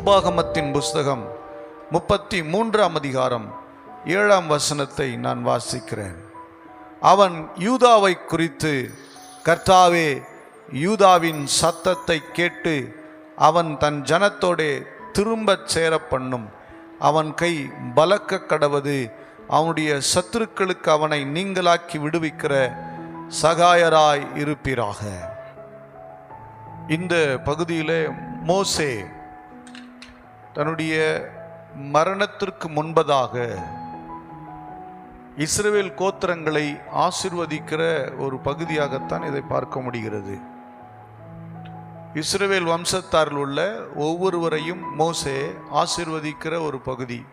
உபாகமத்தின் புஸ்தகம் முப்பத்தி மூன்றாம் அதிகாரம் ஏழாம் வசனத்தை நான் வாசிக்கிறேன். அவன் யூதாவை குறித்து கர்த்தாவே யூதாவின் சத்தத்தை கேட்டு அவன் தன் ஜனத்தோடே திரும்பச் சேர பண்ணும் அவன் கை பலக்க கடவது. அவனுடைய சத்துருக்களுக்கு அவனை நீங்களாக்கி விடுவிக்கிற சகாயராய் இருப்பீராக. இந்த பகுதியிலே மோசே தன்னுடைய மரணத்திற்கு முன்பதாக இஸ்ரேல் கோத்திரங்களை ஆசிர்வதிக்கிற ஒரு பகுதியாகத்தான் இதை பார்க்க முடிகிறது. இஸ்ரேல் வம்சத்தாரில் உள்ள ஒவ்வொருவரையும் மோசே ஆசிர்வதிக்கிற ஒரு பகுதி.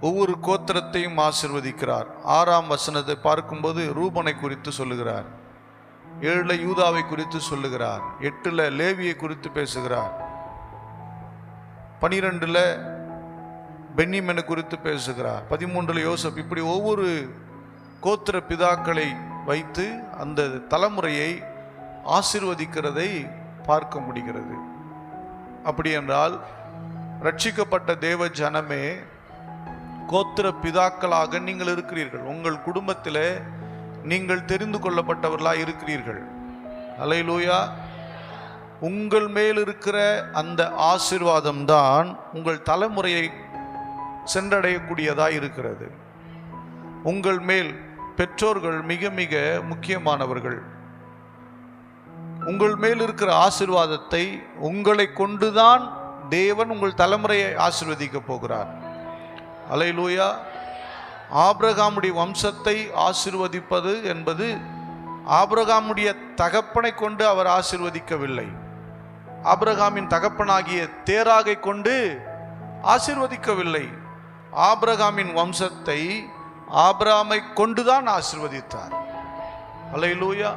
ஒவ்வொரு கோத்திரத்தையும் ஆசிர்வதிக்கிறார். ஆறாம் வசனத்தை பார்க்கும்போது ரூபனை குறித்து சொல்லுகிறார். ஏழில் யூதாவை குறித்து சொல்லுகிறார். எட்டில் லேவியை குறித்து பேசுகிறார். பனிரெண்டில் பென்னிமனை குறித்து பேசுகிறார் பதிமூன்றில் யோசப் இப்படி ஒவ்வொரு கோத்திர பிதாக்களை வைத்து அந்த தலைமுறையை ஆசிர்வதிக்கிறதை பார்க்க முடிகிறது. அப்படி என்றால் ரட்சிக்கப்பட்ட தேவ ஜனமே கோத்திர பிதாக்களாக நீங்கள் இருக்கிறீர்கள். உங்கள் குடும்பத்தில் நீங்கள் தெரிந்து கொள்ளப்பட்டவர்களாக இருக்கிறீர்கள். அலையிலூயா. உங்கள் மேல் இருக்கிற அந்த ஆசிர்வாதம் தான் உங்கள் தலைமுறையை சென்றடையக்கூடியதாக இருக்கிறது. உங்கள் மேல் பெற்றோர்கள் மிக மிக முக்கியமானவர்கள். உங்கள் மேல் இருக்கிற ஆசிர்வாதத்தை உங்களை கொண்டுதான் தேவன் உங்கள் தலைமுறையை ஆசிர்வதிக்க போகிறார். அலையிலூயா. ஆபிரகாமுடைய வம்சத்தை ஆசிர்வதிப்பது என்பது ஆபிரகாமுடைய தகப்பனை கொண்டு அவர் ஆசிர்வதிக்கவில்லை. ஆபிரகாமின் தகப்பனாகிய தேராகை கொண்டு ஆசிர்வதிக்கவில்லை. ஆபிரகாமின் வம்சத்தை ஆபிராமை கொண்டுதான் ஆசிர்வதித்தார். அலையிலூயா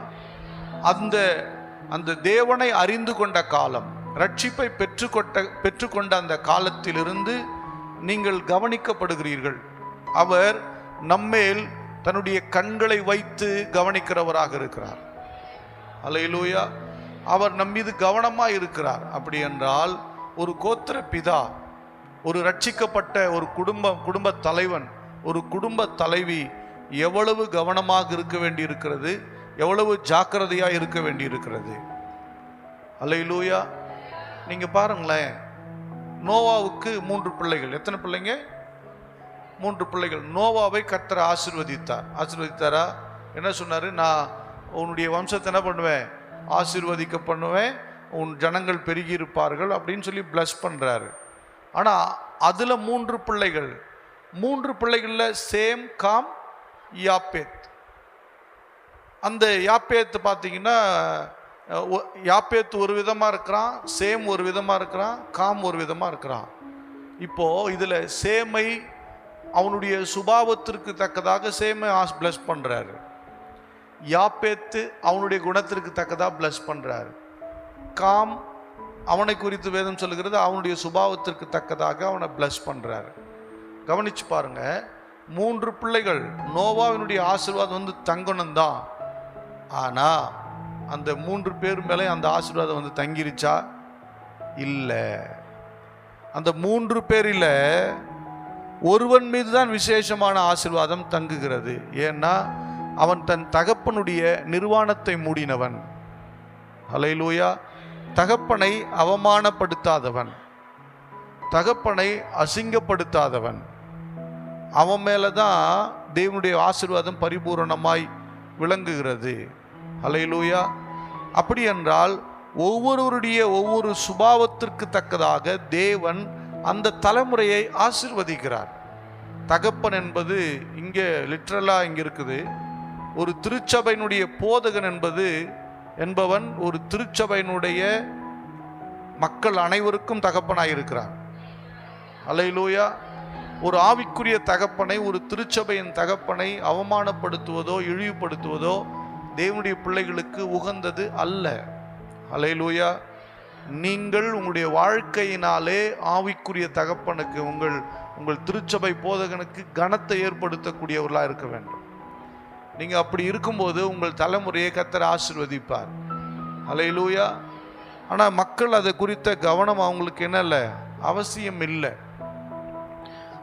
அந்த அந்த தேவனை அறிந்து கொண்ட காலம் ரட்சிப்பை பெற்றுக்கொண்ட பெற்றுக்கொண்ட அந்த காலத்திலிருந்து நீங்கள் கவனிக்கப்படுகிறீர்கள். அவர் நம்மேல் தன்னுடைய கண்களை வைத்து கவனிக்கிறவராக இருக்கிறார். அலையிலூயா அவர் நம் மீது கவனமாக இருக்கிறார். அப்படி என்றால் ஒரு கோத்திர பிதா ஒரு ரட்சிக்கப்பட்ட ஒரு குடும்பம் குடும்ப தலைவன் ஒரு குடும்ப தலைவி எவ்வளவு கவனமாக இருக்க வேண்டி இருக்கிறது எவ்வளவு ஜாக்கிரதையாக இருக்க வேண்டி இருக்கிறது அலையிலூயா நீங்கள் பாருங்களேன். நோவாவுக்கு மூன்று பிள்ளைகள். எத்தனை பிள்ளைங்க? மூன்று பிள்ளைகள். நோவாவை கத்தரை ஆசிர்வதித்தார். ஆசிர்வதித்தாரா? என்ன சொன்னார்? நான் உன்னுடைய வம்சத்தை என்ன பண்ணுவேன்? ஆசிர்வதிக்க பண்ணுவேன் உன் ஜனங்கள் பெருகி இருப்பார்கள் அப்படின்னு சொல்லி ப்ளஸ் பண்ணுறாரு ஆனால் அதில் மூன்று பிள்ளைகள். மூன்று பிள்ளைகளில் சேம் காம் யாப்பேத். அந்த யாப்பேத்து பார்த்தீங்கன்னா யாப்பேத்து ஒரு விதமாக இருக்கிறான் சேம் ஒரு விதமாக இருக்கிறான் காம் ஒரு விதமாக இருக்கிறான். இப்போது இதில் சேமை அவனுடைய சுபாவத்திற்கு தக்கதாக சேமை ஆஸ் ப்ளஸ் பண்ணுறாரு யாப்பேத்து அவனுடைய குணத்திற்கு தக்கதாக பிளஸ் பண்ணுறாரு காம் அவனை குறித்து வேதம் சொல்லுகிறது அவனுடைய சுபாவத்திற்கு தக்கதாக அவனை ப்ளஸ் பண்ணுறாரு கவனிச்சு பாருங்க மூன்று பிள்ளைகள் நோவாவினுடைய ஆசீர்வாதம் வந்து தங்கணும் தான் ஆனால் அந்த மூன்று பேர் மேலே அந்த ஆசீர்வாதம் வந்து தங்கிருச்சா? இல்லை. அந்த மூன்று பேரில் ஒருவன் மீது தான் விசேஷமான ஆசிர்வாதம் தங்குகிறது. ஏன்னா அவன் தன் தகப்பனுடைய நிர்வாணத்தை மூடினவன். அலையிலூயா தகப்பனை அவமானப்படுத்தாதவன். தகப்பனை அசிங்கப்படுத்தாதவன். அவன் மேலே தான் தேவனுடைய ஆசிர்வாதம் பரிபூரணமாய் விளங்குகிறது. அலையிலூயா அப்படி என்றால் ஒவ்வொருவருடைய ஒவ்வொரு சுபாவத்திற்கு தக்கதாக தேவன் அந்த தலைமுறையை ஆசிர்வதிக்கிறார். தகப்பன் என்பது இங்கே லிட்ரலாக இங்கே இருக்குது. ஒரு திருச்சபையினுடைய போதகன் என்பது என்பவன் ஒரு திருச்சபையினுடைய மக்கள் அனைவருக்கும் தகப்பனாக இருக்கிறான் அலையிலூயா ஒரு ஆவிக்குரிய தகப்பனை ஒரு திருச்சபையின் தகப்பனை அவமானப்படுத்துவதோ இழிவுபடுத்துவதோ தேவனுடைய பிள்ளைகளுக்கு உகந்தது அல்ல. அலையிலூயா நீங்கள் உங்களுடைய வாழ்க்கையினாலே ஆவிக்குரிய தகப்பனுக்கு உங்கள் உங்கள் திருச்சபை போதகனுக்கு கனத்தை ஏற்படுத்தக்கூடியவர்களாக இருக்க வேண்டும். நீங்கள் அப்படி இருக்கும்போது உங்கள் தலைமுறையை கத்தரை ஆசிர்வதிப்பார். அலையிலூயா ஆனால் மக்கள் அது குறித்த கவனம் அவங்களுக்கு என்ன இல்லை? அவசியம் இல்லை.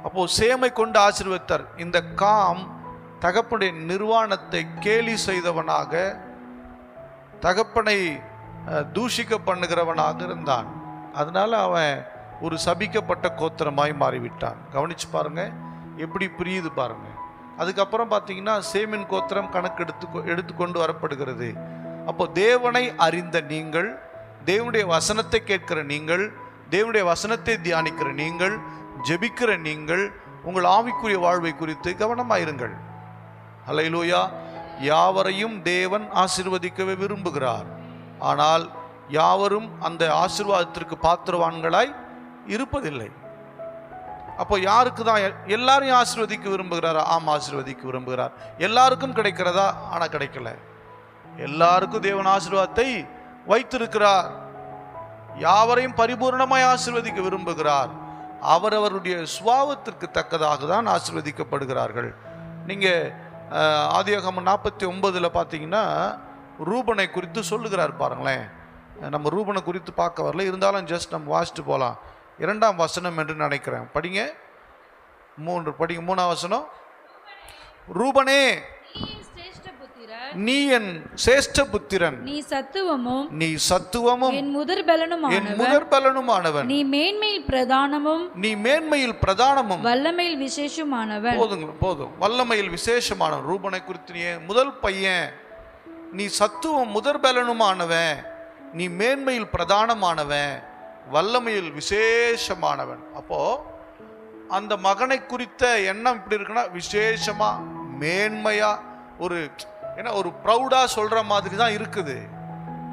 அப்போது சேமை கொண்டு ஆசிர்வதித்தார். இந்த காம் தகப்பனுடைய நிர்வாணத்தை கேலி செய்தவனாக தகப்பனை தூஷிக்க பண்ணுகிறவனாக இருந்தான். அதனால் அவன் ஒரு சபிக்கப்பட்ட கோத்திரமாய் மாறிவிட்டான். கவனிச்சு பாருங்க. எப்படி புரியுது பாருங்க. அதுக்கப்புறம் பார்த்தீங்கன்னா சேமின் கோத்திரம் கணக்கு எடுத்து எடுத்துக்கொண்டு வரப்படுகிறது. அப்போ தேவனை அறிந்த நீங்கள் தேவனுடைய வசனத்தை கேட்கிற நீங்கள் தேவனுடைய வசனத்தை தியானிக்கிற நீங்கள் ஜெபிக்கிற நீங்கள் உங்கள் ஆவிக்குரிய வாழ்வை குறித்து கவனமாயிருங்கள். ஹalleluya. யாவரையும் தேவன் ஆசிர்வதிக்கவே விரும்புகிறார். ஆனால் யாவரும் அந்த ஆசிர்வாதத்திற்கு பாத்திரவான்களாய் இருப்பதில்லை. அப்போ யாருக்கு தான் எல்லாரையும் ஆசிர்வதிக்க விரும்புகிறாரா? ஆம் ஆசீர்வதிக்க விரும்புகிறார். எல்லாருக்கும் கிடைக்கிறதா? ஆனால் கிடைக்கல. எல்லாருக்கும் தேவன் ஆசிர்வாதத்தை வைத்திருக்கிறார். யாவரையும் பரிபூர்ணமாய் ஆசிர்வதிக்க விரும்புகிறார். அவரவருடைய சுபாவத்திற்கு தக்கதாக தான் ஆசிர்வதிக்கப்படுகிறார்கள். நீங்கள் ஆதியாகமம் நாற்பத்தி ஒன்பதில் பார்த்தீங்கன்னா ரூபனை குறித்து சொல்லுகிறார் பாருங்களேன். நம்ம ரூபனை குறித்து பார்க்க வரல. இருந்தாலும் ஜஸ்ட் நம்ம வாசிட்டு போகலாம் இரண்டாம் வசனம் என்று நினைக்கிறேன். படிங்க. மூன்று படிங்க. மூணாம் வசனம். ரூபனே நீ என் சேஷ்ட புத்திரன். நீ சத்துவமும் நீ சத்துவமும். என் முதற் என் பலனுமானவன். முதற்பலனுமானவன் நீ மேன்மையில் பிரதானமும் நீ மேன்மையில் பிரதானமும். வல்லமையில் விசேஷமானவன். போதுங்க போதும். வல்லமையில் விசேஷமானவன். ரூபனை குறித்து நீ முதல் பையன். நீ சத்துவம் முதற் பலனுமானவன். நீ மேன்மையில் பிரதானமானவன். வல்லமையில் விசேஷமானவன். அப்போ அந்த மகனை குறித்த எண்ணம் இப்படி இருக்குன்னா விசேஷமா மேன்மையா ஒரு ஏன்னா ஒரு ப்ரௌடா சொல்ற மாதிரி தான் இருக்குது.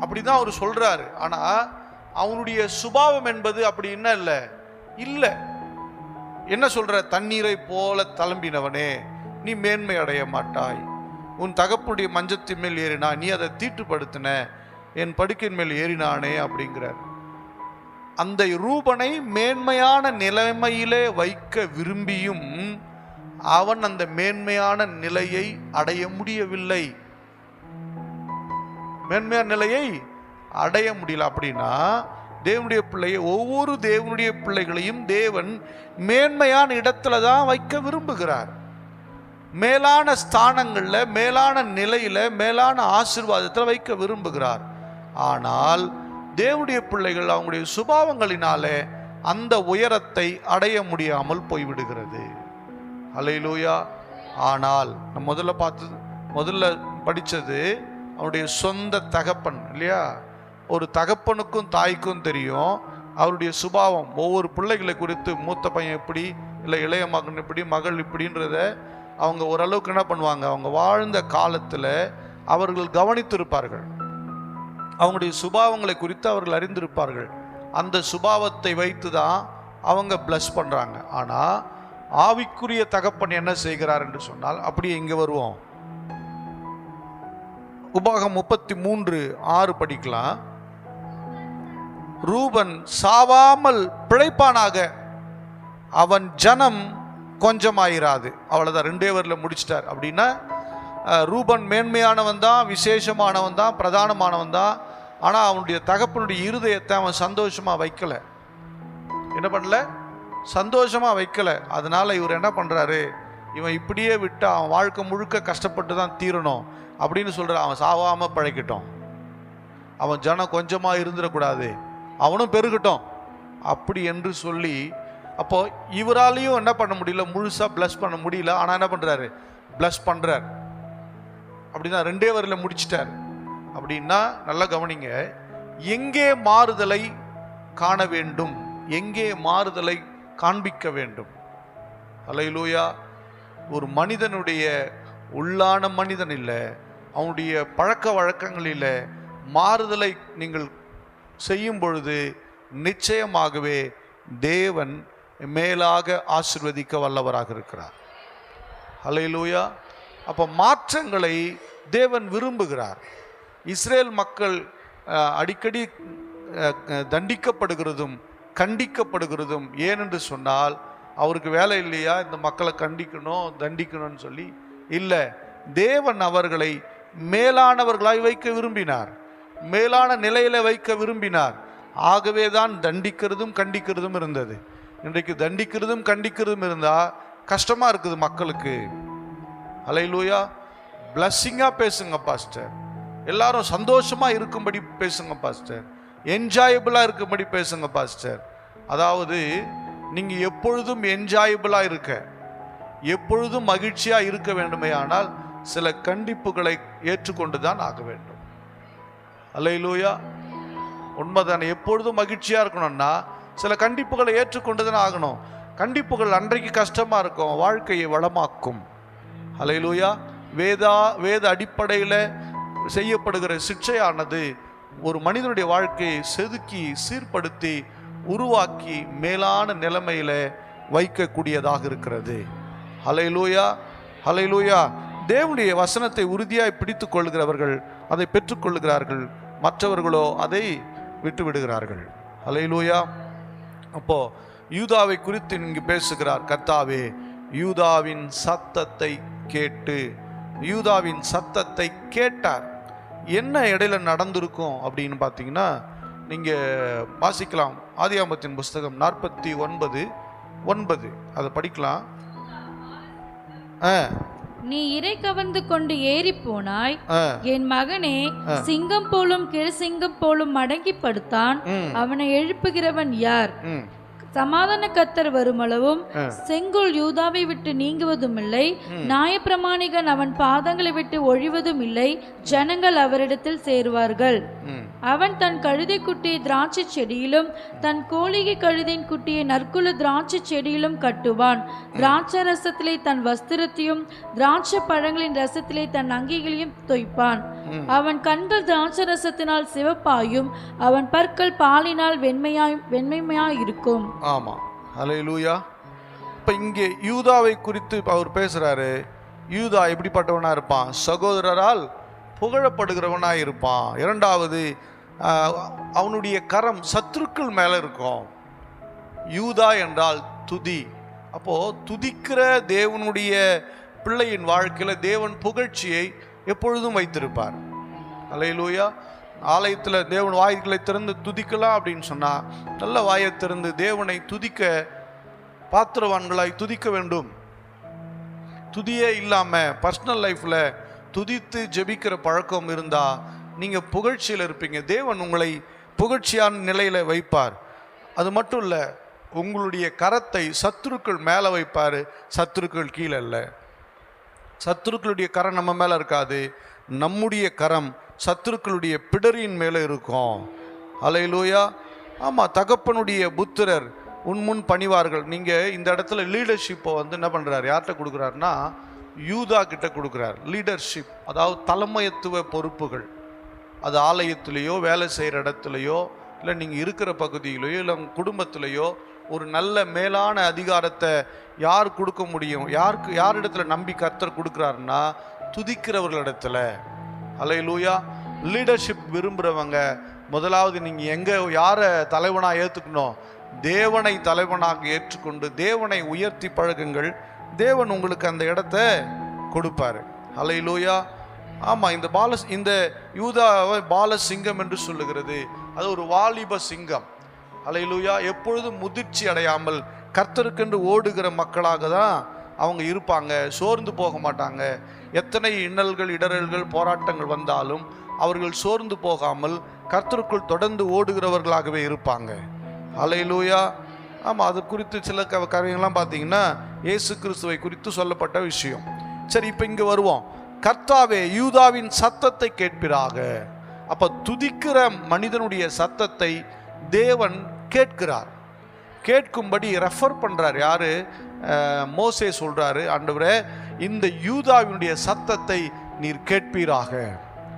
அப்படிதான் அவர் சொல்றாரு. ஆனா அவனுடைய சுபாவம் என்பது அப்படி என்ன இல்லை. இல்லை. என்ன சொல்ற? தண்ணீரை போல தளம்பினவனே நீ மேன்மை அடைய மாட்டாய். உன் தகப்புடைய மஞ்சத்தின் மேல் ஏறினா நீ அதை தீட்டுப்படுத்தின. என் படுக்கையின் மேல் ஏறினானே அப்படிங்கிறார். அந்த ரூபனை மேன்மையான நிலைமையிலே வைக்க விரும்பியும் அவன் அந்த மேன்மையான நிலையை அடைய முடியவில்லை. மேன்மையான நிலையை அடைய முடியல அப்படின்னா தேவனுடைய பிள்ளையை ஒவ்வொரு தேவனுடைய பிள்ளைகளையும் தேவன் மேன்மையான இடத்துல தான் வைக்க விரும்புகிறார். மேலான ஸ்தானங்களில் மேலான நிலையில் மேலான ஆசீர்வாதத்தில் வைக்க விரும்புகிறார். ஆனால் தேவனுடைய பிள்ளைகள் அவங்களுடைய சுபாவங்களினாலே அந்த உயரத்தை அடைய முடியாமல் போய்விடுகிறது. அலையிலூயா ஆனால் நம்ம முதல்ல பார்த்தது முதல்ல படித்தது அவருடைய சொந்த தகப்பன் இல்லையா? ஒரு தகப்பனுக்கும் தாய்க்கும் தெரியும். அவருடைய சுபாவம் ஒவ்வொரு பிள்ளைகளை குறித்து மூத்த பையன் இப்படி இல்லை இளைய மகன் இப்படி மகள் இப்படின்றத அவங்க ஓரளவுக்கு என்ன பண்ணுவாங்க? அவங்க வாழ்ந்த காலத்தில் அவர்கள் கவனித்திருப்பார்கள். அவங்களுடைய சுபாவங்களை குறித்து அவர்கள் அறிந்திருப்பார்கள். அந்த சுபாவத்தை வைத்து தான் அவங்க ப்ளஸ் பண்ணுறாங்க ஆனால் ஆவிக்குரிய தகப்பன் என்ன செய்கிறார் என்று சொன்னால் அப்படியே இங்கே வருவோம். உபாகம் முப்பத்தி மூன்று ஆறு படிக்கலாம். ரூபன் சாவாமல் பிழைப்பானாக. அவன் ஜனம் கொஞ்சமாயிராது. அவ்வளோதான் ரெண்டே வரில் முடிச்சிட்டார். அப்படின்னா ரூபன் மேன்மையானவன் தான் விசேஷமானவன் தான் பிரதானமானவன் தான். ஆனால் அவனுடைய தகப்பனுடைய இருதயத்தை அவன் சந்தோஷமாக வைக்கல. என்ன பண்ணல? சந்தோஷமாக வைக்கல. அதனால் இவர் என்ன பண்ணுறாரு இவன் இப்படியே விட்டு அவன் வாழ்க்கை முழுக்க கஷ்டப்பட்டு தான் தீரணும் அப்படின்னு சொல்கிற அவன் சாவாமல் பழைக்கட்டும் அவன் ஜனம் கொஞ்சமாக இருந்துடக்கூடாது. அவனும் பெருகட்டும். அப்படி என்று சொல்லி அப்போது இவராலையும் என்ன பண்ண முடியல? முழுசாக ப்ளஸ் பண்ண முடியல. ஆனால் என்ன பண்ணுறாரு ப்ளஸ் பண்ணுறார் அப்படின்னா ரெண்டே வரியில் முடிச்சிட்டார். அப்படின்னா நல்லா கவனிங்க எங்கே மாறுதலை காண வேண்டும்? எங்கே மாறுதலை காண்பிக்க வேண்டும்? அலையிலூயா. ஒரு மனிதனுடைய உள்ளான மனிதன் இல்லை அவனுடைய பழக்க வழக்கங்களில் மாறுதலை நீங்கள் செய்யும் பொழுது நிச்சயமாகவே தேவன் மேலாக ஆசிர்வதிக்க வல்லவராக இருக்கிறார். அலையிலூயா. அப்போ மாற்றங்களை தேவன் விரும்புகிறார். இஸ்ரேல் மக்கள் அடிக்கடி தண்டிக்கப்படுகிறதும் கண்டிக்கப்படுகிறதும் ஏனென்று சொன்னால் அவருக்கு வேலை இல்லையா? இந்த மக்களை கண்டிக்கணும் தண்டிக்கணும்னு சொல்லி இல்லை. தேவன் அவர்களை மேலானவர்களாய் வைக்க விரும்பினார். மேலான நிலையில் வைக்க விரும்பினார். ஆகவே தான் தண்டிக்கிறதும் கண்டிக்கிறதும் இருந்தது. இன்றைக்கு தண்டிக்கிறதும் கண்டிக்கிறதும் இருந்தால் கஷ்டமாக இருக்குது மக்களுக்கு. அலையிலூயா பிளஸ்ஸிங்காக பேசுங்க பாஸ்டர் எல்லாரும் சந்தோஷமாக இருக்கும்படி பேசுங்க பாஸ்டர் என்ஜாயபிளாக இருக்கும்படி பேசுங்க பாஸ்டர் அதாவது நீங்கள் எப்பொழுதும் என்ஜாயபிளாக இருக்க எப்பொழுதும் மகிழ்ச்சியாக இருக்க வேண்டுமே ஆனால் சில கண்டிப்புகளை ஏற்றுக்கொண்டு தான் ஆக வேண்டும். அலையிலூயா உண்மைதானே எப்பொழுதும் மகிழ்ச்சியாக இருக்கணும்னா சில கண்டிப்புகளை ஏற்றுக்கொண்டு தான் ஆகணும். கண்டிப்புகள் அன்றைக்கு கஷ்டமாக இருக்கும் வாழ்க்கையை வளமாக்கும். ஹலையிலூயா வேதா வேத அடிப்படையில் செய்யப்படுகிற சிக்ஷையானது ஒரு மனிதனுடைய வாழ்க்கையை செதுக்கி சீர்படுத்தி உருவாக்கி மேலான நிலைமையில் வைக்கக்கூடியதாக இருக்கிறது. ஹலையிலூயா ஹலையிலூயா தேவனுடைய வசனத்தை உறுதியாய் பிடித்து கொள்கிறவர்கள் அதை பெற்றுக்கொள்கிறார்கள் மற்றவர்களோ அதை விட்டு விடுகிறார்கள். ஹalleluya. அப்போ யூதாவை குறித்து இங்கு பேசுகிறார் கர்த்தாவே யூதாவின் சத்தத்தை கேட்டு யூதாவின் சத்தத்தை கேட்டார். என்ன இடையில நடந்திருக்கும் அப்படின்னு பார்த்தீங்கன்னா நீங்க வாசிக்கலாம். ஆதியாமத்தின் புஸ்தகம் நாற்பத்தி ஒன்பது ஒன்பது. அதை படிக்கலாம். ஆ. நீ இறை கவர்ந்து கொண்டு ஏறி போனாய். என் மகனே சிங்கம் போலும் கிழசிங்கம் போலும் மடங்கி படுத்தான். அவனை எழுப்புகிறவன் யார்? சமாதான கத்தர் வருமளவும். செங்கோல் யூதாவை விட்டு நீங்குவதும் இல்லை நியாயப்பிரமாணிகன் அவன் பாதங்களை விட்டு ஒழிவதும் இல்லை ஜனங்கள் அவரிடத்தில் சேருவார்கள். அவன் தன் கழுதை குட்டியை திராட்சை செடியிலும் தன் கோழிகை கழுதையின் குட்டியை நற்குல திராட்சை செடியிலும் கட்டுவான். திராட்சை ரசத்திலே தன் வஸ்திரத்தையும் திராட்சை பழங்களின் ரசத்திலே தன் அங்கிகளையும் தொய்ப்பான். அவன் கண்கள் திராட்சை ரசத்தினால் சிவப்பாயும் அவன் பற்கள் பாலினால் வெண்மையாய் வெண்மையாய் இருக்கும் ஆமாம் ஹalleluya. இப்போ இங்கே யூதாவை குறித்து அவர் பேசுறாரு. யூதா எப்படிப்பட்டவனா இருப்பான்? சகோதரரால் புகழப்படுகிறவனா இருப்பான் இரண்டாவது அவனுடைய கரம் சத்துருக்கள் மேலே இருக்கும். யூதா என்றால் துதி. அப்போது துதிக்கிற தேவனுடைய பிள்ளையின் வாழ்க்கையில் தேவன் புகழ்ச்சியை எப்பொழுதும் வைத்திருப்பார். அலையிலூயா ஆலயத்தில் தேவன் வாய்களை திறந்து துதிக்கலாம் அப்படின்னு சொன்னால் நல்ல வாயை திறந்து தேவனை துதிக்க பாத்திரவான்களாய் துதிக்க வேண்டும். துதியே இல்லாமல் பர்சனல் லைஃப்பில் துதித்து ஜெபிக்கிற பழக்கம் இருந்தால் நீங்கள் புகழ்ச்சியில் இருப்பீங்க. தேவன் உங்களை புகழ்ச்சியான நிலையில் வைப்பார். அது மட்டும் இல்லை உங்களுடைய கரத்தை சத்துருக்கள் மேலே வைப்பார். சத்துருக்கள் கீழே இல்லை. சத்துருக்களுடைய கரம் நம்ம மேலே இருக்காது. நம்முடைய கரம் சத்துருக்களுடைய பிடரியின் மேலே இருக்கும். அலையிலூயா. ஆமாம் தகப்பனுடைய புத்திரர் உன்முன் பணிவார்கள். நீங்கள் இந்த இடத்துல லீடர்ஷிப்பை வந்து என்ன பண்ணுறார் யார்கிட்ட கொடுக்குறாருன்னா யூதா கிட்ட கொடுக்குறார். லீடர்ஷிப் அதாவது தலைமையத்துவ பொறுப்புகள். அது ஆலயத்திலேயோ வேலை செய்கிற இடத்துலையோ இல்லை நீங்கள் இருக்கிற பகுதியிலையோ இல்லை உங்கள் குடும்பத்திலையோ ஒரு நல்ல மேலான அதிகாரத்தை யார் கொடுக்க முடியும்? யாருக்கு யாரிடத்துல நம்பி கர்த்தர் கொடுக்குறாருன்னா துதிக்கிறவர்களிடத்துல. அலையிலூயா. லீடர்ஷிப் விரும்புகிறவங்க முதலாவது நீங்கள் எங்கே யாரை தலைவனாக ஏற்றுக்கணும்? தேவனை தலைவனாக ஏற்றுக்கொண்டு தேவனை உயர்த்தி பழகுங்கள். தேவன் உங்களுக்கு அந்த இடத்த கொடுப்பாரு. அலையிலூயா. ஆமாம் இந்த பால இந்த யூதாவை பால சிங்கம் என்று சொல்லுகிறது. அது ஒரு வாலிப சிங்கம். அலையிலூயா எப்பொழுதும் முதிர்ச்சி அடையாமல் கர்த்தருக்கென்று ஓடுகிற மக்களாக தான் அவங்க இருப்பாங்க. சோர்ந்து போக மாட்டாங்க. எத்தனை இன்னல்கள் இடரல்கள் போராட்டங்கள் வந்தாலும் அவர்கள் சோர்ந்து போகாமல் கர்த்தருக்குள் தொடர்ந்து ஓடுகிறவர்களாகவே இருப்பாங்க. அலையிலூயா. ஆமாம் அது குறித்து சில க கதைகள்லாம் பார்த்தீங்கன்னா இயேசு கிறிஸ்துவை குறித்து சொல்லப்பட்ட விஷயம். சரி இப்போ இங்கே வருவோம். கர்த்தாவே யூதாவின் சத்தத்தை கேட்பிறாக அப்ப துதிக்கிற மனிதனுடைய சத்தத்தை தேவன் கேட்கிறார். கேட்கும்படி ரெஃபர் பண்றார். யாரு? மோசே சொல்றாரு ஆண்டவரே இந்த யூதாவினுடைய சத்தத்தை நீர் கேட்பீராக.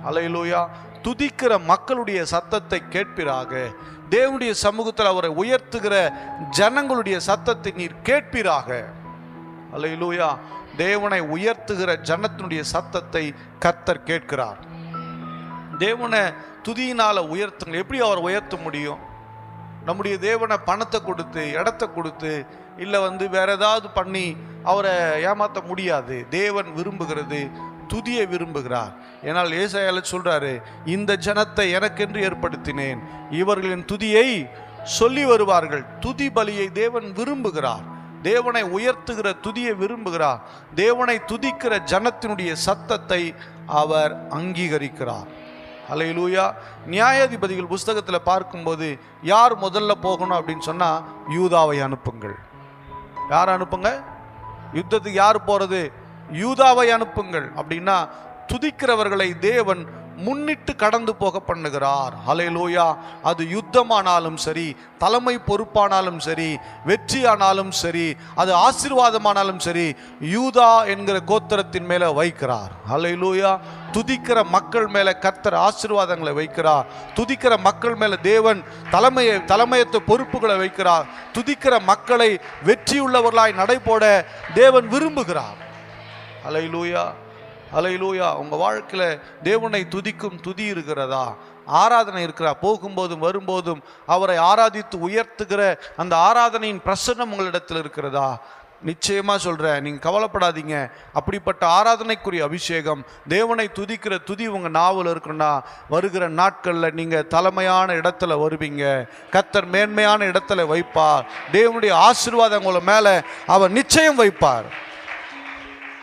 அலையிலோயா துதிக்கிற மக்களுடைய சத்தத்தை கேட்பீராக. தேவனுடைய சமூகத்தில் அவரை உயர்த்துகிற ஜனங்களுடைய சத்தத்தை நீர் கேட்பீராக. அலையிலோயா தேவனை உயர்த்துகிற ஜனத்தினுடைய சத்தத்தை கத்தர் கேட்கிறார். தேவனை துதியினால் உயர்த்துங்க எப்படி அவர் உயர்த்த முடியும்? நம்முடைய தேவனை பணத்தை கொடுத்து இடத்த கொடுத்து இல்லை வந்து வேற ஏதாவது பண்ணி அவரை ஏமாற்ற முடியாது. தேவன் விரும்புகிறது துதியை விரும்புகிறார். ஏனால் ஏசாயால சொல்றாரு இந்த ஜனத்தை எனக்கென்று ஏற்படுத்தினேன். இவர்களின் துதியை சொல்லி வருவார்கள். துதி பலியை தேவன் விரும்புகிறார். தேவனை உயர்த்துகிற துதியை விரும்புகிறார். தேவனை துதிக்கிற ஜனத்தினுடைய சத்தத்தை அவர் அங்கீகரிக்கிறார். அலையிலூயா நியாயாதிபதிகள் புஸ்தகத்தில் பார்க்கும்போது யார் முதல்ல போகணும்? அப்படின்னு சொன்னால் யூதாவை அனுப்புங்கள். யார் அனுப்புங்க? யுத்தத்துக்கு யார் போகிறது யூதாவை அனுப்புங்கள். அப்படின்னா துதிக்கிறவர்களை தேவன் முன்னிட்டு கடந்து போக பண்ணுகிறார். ஹalleluya. அது யுத்தமானாலும் சரி தலைமை பொறுப்பானாலும் சரி வெற்றியானாலும் சரி அது ஆசீர்வாதமானாலும் சரி யூதா என்கிற கோத்திரத்தின் மேலே வைக்கிறார். ஹalleluya. துதிக்கிற மக்கள் மேலே கர்த்தர் ஆசீர்வாதங்களை வைக்கிறார். துதிக்கிற மக்கள் மேலே தேவன் தலைமையை தலைமையத்தை பொறுப்புகளை வைக்கிறார். துதிக்கிற மக்களை வெற்றியுள்ளவர்களாய் நடைபோட தேவன் விரும்புகிறார். ஹalleluya. அலையிலூயா உங்கள் வாழ்க்கையில் தேவனை துதிக்கும் துதி இருக்கிறதா? ஆராதனை இருக்கிறா போகும்போதும் வரும்போதும் அவரை ஆராதித்து உயர்த்துகிற அந்த ஆராதனையின் பிரசன்னம் உங்களிடத்தில் இருக்கிறதா? நிச்சயமாக சொல்கிறேன் நீங்கள் கவலைப்படாதீங்க. அப்படிப்பட்ட ஆராதனைக்குரிய அபிஷேகம் தேவனை துதிக்கிற துதி உங்கள் நாவல் இருக்குன்னா வருகிற நாட்களில் நீங்கள் தலைமையான இடத்துல வருவீங்க. கத்தர் மேன்மையான இடத்துல வைப்பார். தேவனுடைய ஆசீர்வாதம் உங்களை அவர் நிச்சயம் வைப்பார்.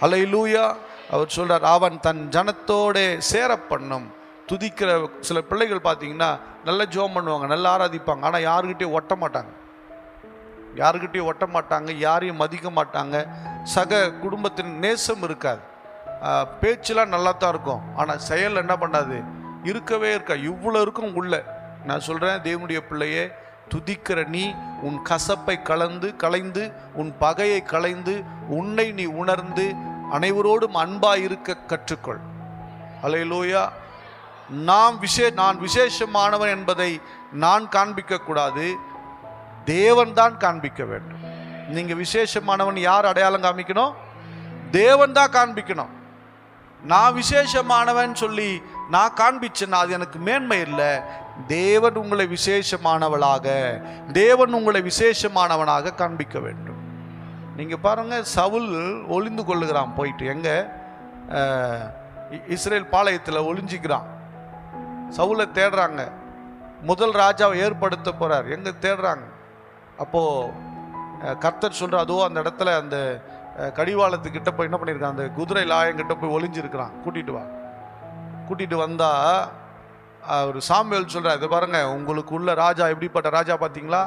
அல்லேலூயா அவர் சொல்கிறார் அவன் தன் ஜனத்தோடு சேர பண்ணும் துதிக்கிற சில பிள்ளைகள் பார்த்தீங்கன்னா நல்லா ஜோம் பண்ணுவாங்க நல்லா ஆராதிப்பாங்க. ஆனால் யாருக்கிட்டேயும் ஒட்ட மாட்டாங்க. யாருக்கிட்டேயும் ஒட்ட மாட்டாங்க யாரையும் மதிக்க மாட்டாங்க. சக குடும்பத்தின் நேசம் இருக்காது. பேச்செலாம் பேச்செல்லாம் நல்லா தான் இருக்கும். ஆனால் செயல் என்ன பண்ணாது? இருக்கவே இருக்கா இவ்வளோ இருக்கும் உள்ள. நான் சொல்கிறேன் தேவனுடைய பிள்ளையே துதிக்கிற நீ உன் கசப்பை கலந்து களைந்து உன் பகையை களைந்து உன்னை நீ உணர்ந்து அனைவரோடும் அன்பாய் இருக்க கற்றுக்கொள். அலையிலோயா நாம் விஷே நான் விசேஷமானவன் என்பதை நான் காண்பிக்க கூடாது. தேவன் தான் காண்பிக்க வேண்டும். நீங்க விசேஷமானவன் யார் அடையாளம் காமிக்கணும்? தேவன் தான் காண்பிக்கணும். நான் விசேஷமானவன் சொல்லி நான் காண்பிச்சேன்னா அது எனக்கு மேன்மை இல்லை. தேவன் உங்களை விசேஷமானவளாக தேவன் உங்களை விசேஷமானவனாக காண்பிக்க வேண்டும். நீங்கள் பாருங்கள் சவுல் ஒளிந்து கொள்ளுகிறான் போயிட்டு. எங்கே? இஸ்ரேல் பாளையத்தில் ஒளிஞ்சிக்கிறான். சவுலை தேடுறாங்க. முதல் ராஜாவை ஏற்படுத்த போகிறார் எங்கே தேடுறாங்க? அப்போது கர்த்தர் சொல்கிற அதுவோ அந்த இடத்துல அந்த கடிவாளத்துக்கிட்ட போய் என்ன பண்ணியிருக்கான்? அந்த குதிரை லாயங்கிட்ட போய் ஒளிஞ்சிருக்கிறான். கூட்டிகிட்டு வா. கூட்டிகிட்டு வந்தால் அவர் சாமுவேல் சொல்கிறார் இது பாருங்கள் உங்களுக்கு உள்ள ராஜா எப்படிப்பட்ட ராஜா பார்த்தீங்களா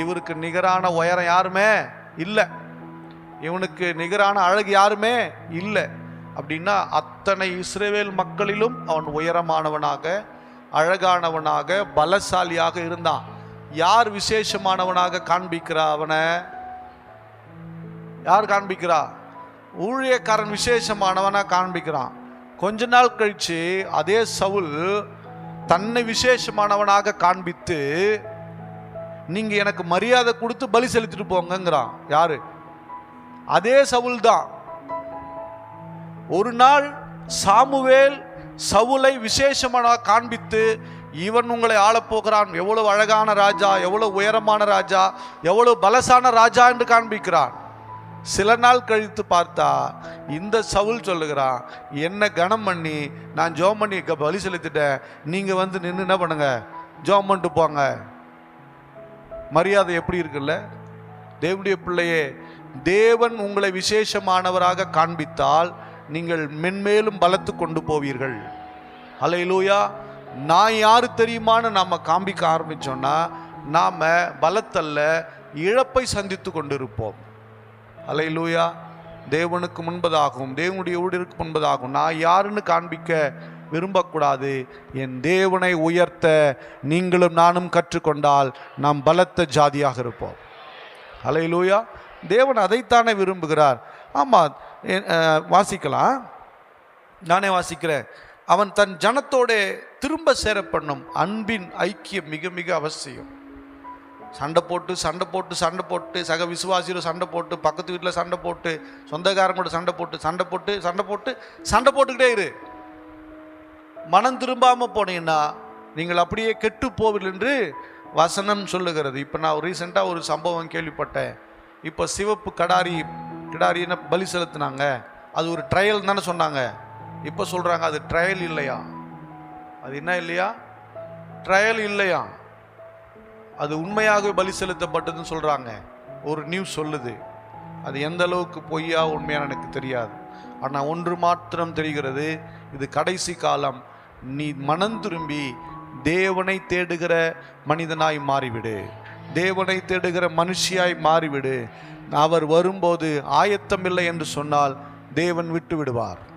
இவருக்கு நிகரான உயரம் யாருமே இல்லை. இவனுக்கு நிகரான அழகு யாருமே இல்லை. அப்படின்னா அத்தனை இஸ்ரேவேல் மக்களிலும் அவன் உயரமானவனாக அழகானவனாக பலசாலியாக இருந்தான். யார் விசேஷமானவனாக காண்பிக்கிறா அவனை? யார் காண்பிக்கிறா? ஊழியக்காரன் விசேஷமானவனாக காண்பிக்கிறான். கொஞ்ச நாள் கழிச்சு அதே சவுல் தன்னை விசேஷமானவனாக காண்பித்து நீங்கள் எனக்கு மரியாதை கொடுத்து பலி செலுத்திட்டு போங்கங்கிறான். யாரு? அதே சவுல் தான் ஒரு நாள் சாமுவேல் சவுலை விசேஷமான காண்பித்து இவன் உங்களை ஆளப் போகிறான் எவ்வளவு அழகான ராஜா எவ்வளவு உயரமான ராஜா எவ்வளவு பலசான ராஜா என்று காண்பிக்கிறான். சில நாள் கழித்து பார்த்தா இந்த சவுல் சொல்லுகிறான் என்ன கனம் பண்ணி நான் ஜோம் பண்ணி க- பலி செலுத்திட்டேன். நீங்கள் வந்து நின்று என்ன பண்ணுங்க? ஜோம் பண்ணிட்டு போங்க. மரியாதை எப்படி இருக்குல்ல? தேவடைய பிள்ளையே தேவன் உங்களை விசேஷமானவராக காண்பித்தால் நீங்கள் மென்மேலும் பலத்து கொண்டு போவீர்கள். அலையிலூயா நான் யார் தெரியுமான்னு நாம காண்பிக்க ஆரம்பிச்சோம்னா நாம் பலத்தல்ல இழப்பை சந்தித்து கொண்டிருப்போம். அலையிலூயா தேவனுக்கு முன்பதாகும் தேவனுடைய ஊழியருக்கு முன்பதாகும் நான் யாருன்னு காண்பிக்க விரும்பக்கூடாது. என் தேவனை உயர்த்த நீங்களும் நானும் கற்றுக்கொண்டால் நாம் பலத்த ஜாதியாக இருப்போம். அலையிலூயா தேவன் அதைத்தானே விரும்புகிறார். ஆமாம் வாசிக்கலாம். நானே வாசிக்கிறேன். அவன் தன் ஜனத்தோட திரும்ப சேர பண்ணும் அன்பின் ஐக்கியம் மிக மிக அவசியம். சண்டை போட்டு சண்டை போட்டு சண்டை போட்டு சக விசுவாசியோட சண்டை போட்டு பக்கத்து வீட்டில் சண்டை போட்டு சொந்தக்காரங்களோட சண்டை போட்டு சண்டை போட்டு சண்டை போட்டு சண்டை போட்டுக்கிட்டே இரு. மனம் திரும்பாமல் போனீங்கன்னா நீங்கள் அப்படியே கெட்டு போவில் என்று வசனம் சொல்லுகிறது. இப்போ நான் ரீசெண்டாக ஒரு சம்பவம் கேள்விப்பட்டேன். இப்போ சிவப்பு கடாரி கிடாரின்னு பலி செலுத்தினாங்க. அது ஒரு ட்ரையல் தானே சொன்னாங்க. இப்போ சொல்கிறாங்க அது ட்ரையல் இல்லையா? அது என்ன இல்லையா? ட்ரையல் இல்லையா? அது உண்மையாகவே பலி செலுத்தப்பட்டதுன்னு சொல்கிறாங்க ஒரு நியூஸ் சொல்லுது. அது எந்த அளவுக்கு பொய்யா உண்மையான எனக்கு தெரியாது. ஆனால் ஒன்று மாத்திரம் தெரிகிறது இது கடைசி காலம். நீ மனம் திரும்பி தேவனை தேடுகிற மனிதனாய் மாறிவிடு. தேவனை தேடுகிற மனுஷியாய் மாறிவிடு. அவர் வரும்போது ஆயத்தம் இல்லை என்று சொன்னால் தேவன் விட்டு விடுவார்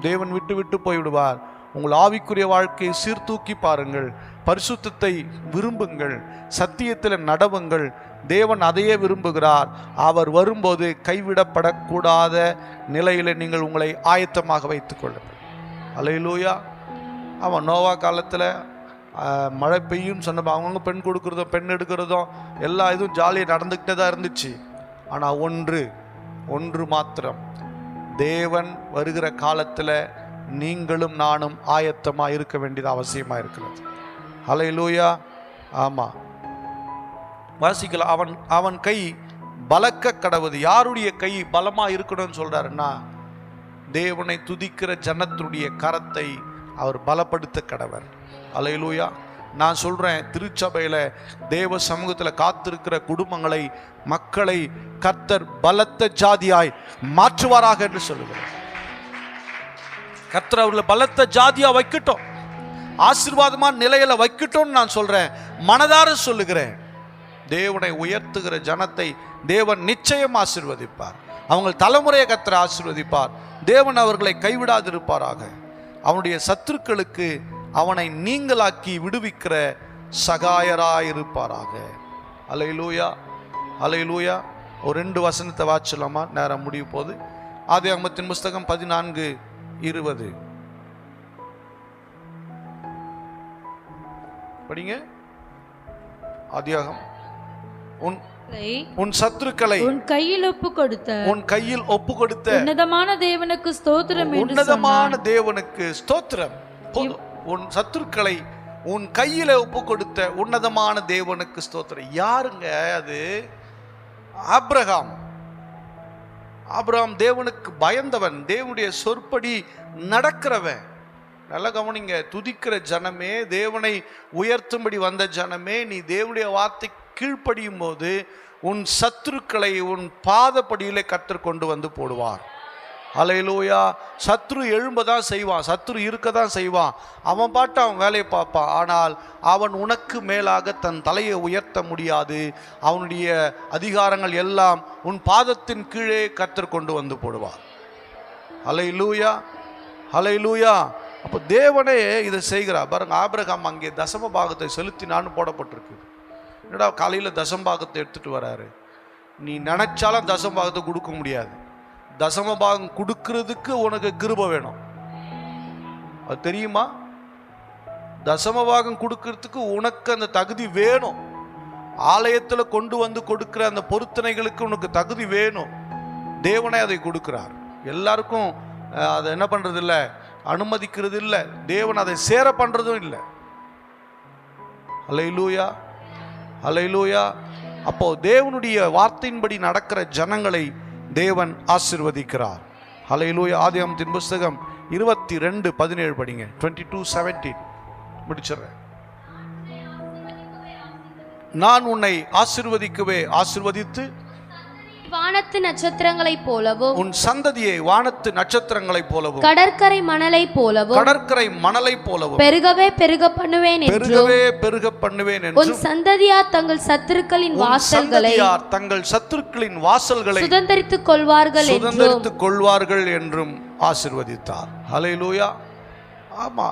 தேவன் விட்டு விட்டு போய்விடுவார். உங்கள் ஆவிக்குரிய வாழ்க்கையை சீர்தூக்கி பாருங்கள். பரிசுத்தத்தை விரும்புங்கள். சத்தியத்தில் நடவுங்கள். தேவன் அதையே விரும்புகிறார். அவர் வரும்போது கைவிடப்படக்கூடாத நிலையில் நீங்கள் உங்களை ஆயத்தமாக வைத்துக் கொள்ளுங்கள். அலையிலூயா அவன் நோவா காலத்தில் மழை பெய்யும் சொன்னப்போ அவங்கவுங்க பெண் கொடுக்குறதும் பெண் எடுக்கிறதும் எல்லா இதுவும் ஜாலியாக நடந்துக்கிட்டே தான் இருந்துச்சு. ஆனால் ஒன்று ஒன்று மாத்திரம். தேவன் வருகிற காலத்தில் நீங்களும் நானும் ஆயத்தமாக இருக்க வேண்டியது அவசியமாக இருக்கிறது. ஹலை லூயா ஆமாம் வாசிக்கலாம். அவன் அவன் கை பலக்க கடவுது. யாருடைய கை பலமாக இருக்கணும்னு சொல்கிறாருன்னா தேவனை துதிக்கிற ஜனத்துடைய கரத்தை அவர் பலப்படுத்த கடவர். அலையிலூயா. நான் சொல்கிறேன் திருச்சபையில் தேவ சமூகத்தில் காத்திருக்கிற குடும்பங்களை மக்களை கர்த்தர் பலத்த ஜாதியாய் மாற்றுவாராக என்று சொல்லுகிறேன். கர்த்தர் அவர்களை பலத்த ஜாதியா வைக்கட்டும். ஆசீர்வாதமான நிலையில வைக்கட்டும்னு நான் சொல்றேன். மனதார சொல்லுகிறேன். தேவனை உயர்த்துகிற ஜனத்தை தேவன் நிச்சயம் ஆசிர்வதிப்பார். அவங்க தலைமுறையை கத்திர ஆசிர்வதிப்பார். தேவன் அவர்களை கைவிடாதிருப்பாராக. அவனுடைய சத்துருக்களுக்கு அவனை நீங்களாக்கி விடுவிக்கிற சகாயராயிருப்பாராக. அலையிலூயா அலையிலூயா ஒரு ரெண்டு வசனத்தை வாச்சலாமா நேரம் முடிய போகுது. ஆதி அகமத்தின் புஸ்தகம் பதினான்கு இருபது. படிங்க. ஆதியாகம். உன் உன் சத்துருக்களை உன் கையில் ஒப்பு கொடுத்த உன் கையில் ஒப்பு கொடுத்த உன்னதமான தேவனுக்கு ஸ்தோத்திரம் உன்னதமான தேவனுக்கு ஸ்தோத்திரம். போதும். உன் சத்துருக்களை உன் கையில் ஒப்பு கொடுத்த உன்னதமான தேவனுக்கு ஸ்தோத்திரம். யாருங்க அது? ஆப்ரஹாம் ஆப்ரஹாம் தேவனுக்கு பயந்தவன் தேவனுடைய சொற்படி நடக்கிறவன். நல்ல கவனிங்க துதிக்கிற ஜனமே தேவனை உயர்த்தும்படி வந்த ஜனமே நீ தேவனுடைய வார்த்தை கீழ்ப்படியும் போது உன் சத்துருக்களை உன் பாதப்படியிலே கற்றுக்கொண்டு வந்து போடுவார். அலையிலூயா சத்ரு எழும்பதான் செய்வான் சத்ரு இருக்க தான் செய்வான். அவன் பாட்டு அவன் வேலையை பார்ப்பான். ஆனால் அவன் உனக்கு மேலாக தன் தலையை உயர்த்த முடியாது. அவனுடைய அதிகாரங்கள் எல்லாம் உன் பாதத்தின் கீழே கத்தர் கொண்டு வந்து போடுவார். அலையிலூயா அலையிலூயா அப்போ தேவனே இதை செய்கிறார். பாருங்க ஆபிரகாம் அங்கே தசம பாகத்தை செலுத்தினான்னு போடப்பட்டிருக்கு. என்னடா காலையில் தசம்பாகத்தை பாகத்தை எடுத்துட்டு வராரு. நீ நினச்சாலும் தசம்பாகத்தை கொடுக்க முடியாது. தசம பாகம் கொடுக்கறதுக்கு உனக்கு கிருப வேணும். அது தெரியுமா? தசம பாகம் கொடுக்கறதுக்கு உனக்கு அந்த தகுதி வேணும். ஆலயத்தில் கொண்டு வந்து கொடுக்கிற அந்த பொருத்தனைகளுக்கு உனக்கு தகுதி வேணும். தேவனே அதை கொடுக்கிறார். எல்லாருக்கும் அதை என்ன பண்ணுறது இல்லை அனுமதிக்கிறது இல்லை தேவன் அதை சேர பண்ணுறதும் இல்லை. அலையிலூயா அலையிலூயா அப்போ தேவனுடைய வார்த்தையின்படி நடக்கிற ஜனங்களை தேவன் ஆசிர்வதிக்கிறார். ஹலையிலூய ஆதியாமத்தின் புஸ்தகம் இருபத்தி ரெண்டு பதினேழு படிங்க. டுவெண்ட்டி டூ செவன்டீன் முடிச்சிடுறேன். நான் உன்னை ஆசிர்வதிக்கவே ஆசிர்வதித்து வானத்து நட்சத்திரங்களைப் போலவும் உன் சந்ததியை வானத்து நட்சத்திரங்களைப் போலவும் கடற்கரை மணலைப் போலவும் கடற்கரை மணலைப் போலவும் பெருகவே பெருக பண்ணுவேன் பெருகவே பெருக பண்ணுவேன் உன் சந்ததியார் தங்கள் சத்துருக்களின் வாசல்களை தங்கள் சத்துருக்களின் வாசல்களை சுதந்தரித்துக் கொள்வார்கள் சுதந்திரித்துக் கொள்வார்கள் என்றும் ஆசிர்வதித்தார். ஹalleluya. ஆமா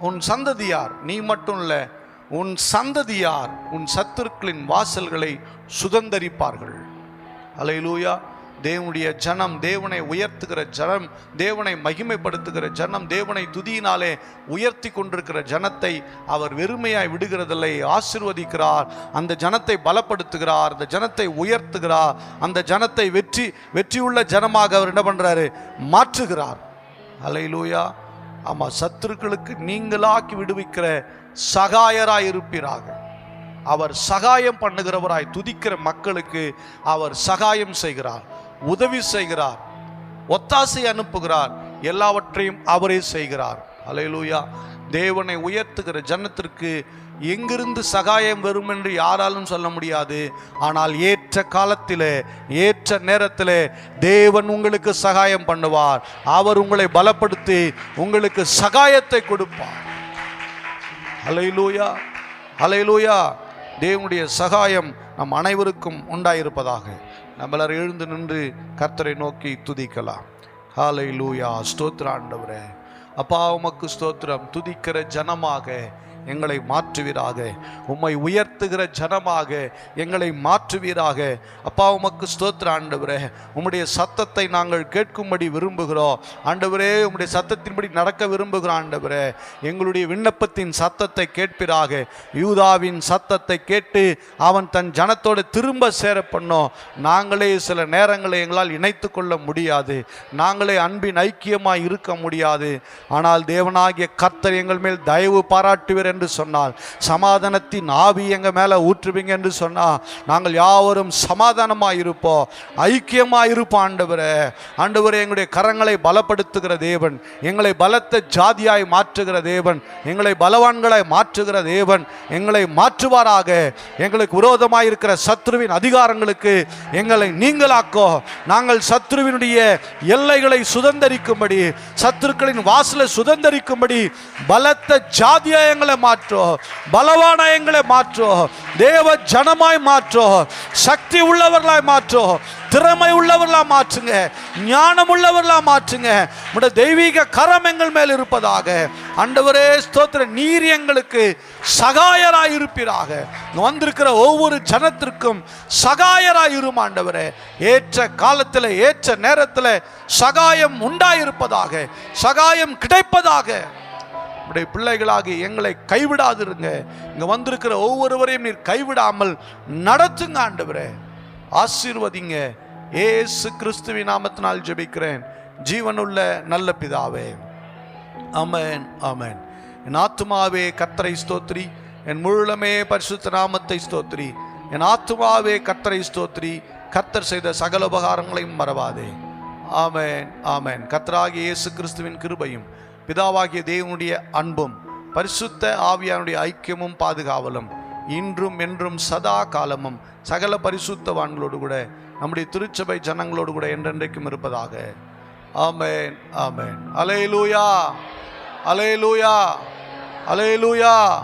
உன் சந்ததியார் நீ மட்டும் இல்ல உன் சந்ததியார் உன் சத்துருக்களின் வாசல்களை சுதந்தரிப்பார்கள். அலையிலூயா. தேவனுடைய ஜனம் தேவனை உயர்த்துகிற ஜனம் தேவனை மகிமைப்படுத்துகிற ஜனம் தேவனை துதியினாலே உயர்த்தி கொண்டிருக்கிற ஜனத்தை அவர் வெறுமையாய் விடுகிறதில்லை. ஆசிர்வதிக்கிறார். அந்த ஜனத்தை பலப்படுத்துகிறார். அந்த ஜனத்தை உயர்த்துகிறார். அந்த ஜனத்தை வெற்றி வெற்றியுள்ள ஜனமாக அவர் என்ன பண்ணுறாரு மாற்றுகிறார். அலையிலூயா. ஆமாம் சத்துருக்களுக்கு நீங்களாக்கி விடுவிக்கிற சகாயராய் இருப்பீராக அவர் சகாயம் பண்ணுகிறவராய் துதிக்கிற மக்களுக்கு அவர் சகாயம் செய்கிறார் உதவி செய்கிறார் ஒத்தாசை அனுப்புகிறார் எல்லாவற்றையும் அவரே செய்கிறார். அலையலூயா தேவனை உயர்த்துகிற ஜனத்திற்கு எங்கிருந்து சகாயம் வரும் என்று யாராலும் சொல்ல முடியாது. ஆனால் ஏற்ற காலத்தில் ஏற்ற நேரத்தில் தேவன் உங்களுக்கு சகாயம் பண்ணுவார். அவர் உங்களை பலப்படுத்தி உங்களுக்கு சகாயத்தை கொடுப்பார். அலையிலூயா அலையிலூயா தேவனுடைய சகாயம் நம் அனைவருக்கும் உண்டாயிருப்பதாக. நம்மளர் எழுந்து நின்று கர்த்தரை நோக்கி துதிக்கலாம். ஹாலை லூயா ஸ்தோத்ராண்டவரே அப்பா உமக்கு ஸ்தோத்திரம். துதிக்கிற ஜனமாக எங்களை மாற்றுவீராக. உம்மை உயர்த்துகிற ஜனமாக எங்களை மாற்றுவீராக. அப்பா உமக்கு ஸ்தோத்திர ஆண்டவரே. உம்முடைய சத்தத்தை நாங்கள் கேட்கும்படி விரும்புகிறோம். ஆண்டவரே உம்முடைய சத்தத்தின்படி நடக்க விரும்புகிறோம் ஆண்டவரே. எங்களுடைய விண்ணப்பத்தின் சத்தத்தை கேட்பீராக. யூதாவின் சத்தத்தை கேட்டு அவன் தன் ஜனத்தோடு திரும்ப சேர பண்ணோம். நாங்களே சில நேரங்களை எங்களால் இணைத்து கொள்ள முடியாது. நாங்களே அன்பின் ஐக்கியமாக இருக்க முடியாது. ஆனால் தேவனாகிய கர்த்தர் எங்கள் மேல் தயவு பாராட்டுவீர் என்று சொன்னால் சமாதானத்தின் ஆவி எங்கள் மேலே ஊற்றுவீங்க என்று சொன்னால் நாங்கள் யாவரும் சமாதானமாக இருப்போம் ஐக்கியமாக இருப்போம் ஆண்டவரே. ஆண்டவரே எங்களுடைய கரங்களை பலப்படுத்துகிற தேவன் எங்களை பலத்த ஜாதியாய் மாற்றுகிற தேவன் எங்களை பலவான்களாய் மாற்றுகிற தேவன் எங்களை மாற்றுவாராக. எங்களுக்கு விரோதமாக இருக்கிற சத்ருவின் அதிகாரங்களுக்கு எங்களை நீங்களாக்கோ. நாங்கள் சத்ருவினுடைய எல்லைகளை சுதந்தரிக்கும்படி சத்துருக்களின் வாசலை சுதந்திரிக்கும்படி பலத்த ஜாதியா எங்களை மாற்றோ. பலவான எங்களை மாற்றோ. தேவ ஜனமாய் மாற்றோ. சக்தி உள்ளவர்களாய் மாற்றோ. திறமை உள்ளவர்களா மாற்றுங்க. ஞானம் உள்ளவர்களா மாற்றுங்க. உடைய தெய்வீக கரம் எங்கள் மேல் இருப்பதாக. அண்டவரே ஸ்தோத்திர நீர் எங்களுக்கு சகாயராய் இருப்பீராக. வந்திருக்கிற ஒவ்வொரு ஜனத்திற்கும் சகாயராய் இரும் ஆண்டவரே. ஏற்ற காலத்தில் ஏற்ற நேரத்தில் சகாயம் உண்டாயிருப்பதாக. சகாயம் கிடைப்பதாக. உடைய பிள்ளைகளாகி எங்களை கைவிடாதிருங்க. இங்கே வந்திருக்கிற ஒவ்வொருவரையும் நீர் கைவிடாமல் நடத்துங்க ஆண்டவரே. ஆசீர்வதிங்க. ஏசு கிறிஸ்துவின் நாமத்தினால் ஜெபிக்கிறேன். ஜீவனுள்ள நல்ல பிதாவே. அமேன் அமேன் என் ஆத்துமாவே கத்தரை ஸ்தோத்ரி என் முழுமே பரிசுத்த நாமத்தை ஸ்தோத்ரி என் ஆத்துமாவே கத்தரை ஸ்தோத்ரி கத்தர் செய்த சகல உபகாரங்களையும் மறவாதே. ஆமேன் ஆமேன். கர்த்தராகிய இயேசு கிறிஸ்துவின் கிருபையும் பிதாவாகிய தேவனுடைய அன்பும் பரிசுத்த ஆவியானுடைய ஐக்கியமும் பாதுகாவலும் இன்றும் என்றும் சதா காலமும் சகல பரிசுத்தவான்களோடு கூட நம்முடைய திருச்சபை ஜனங்களோடு கூட என்றென்றைக்கும் இருப்பதாக. ஆமேன் ஆமேன். அலையலூயா. அலையலூயா. அலையலூயா.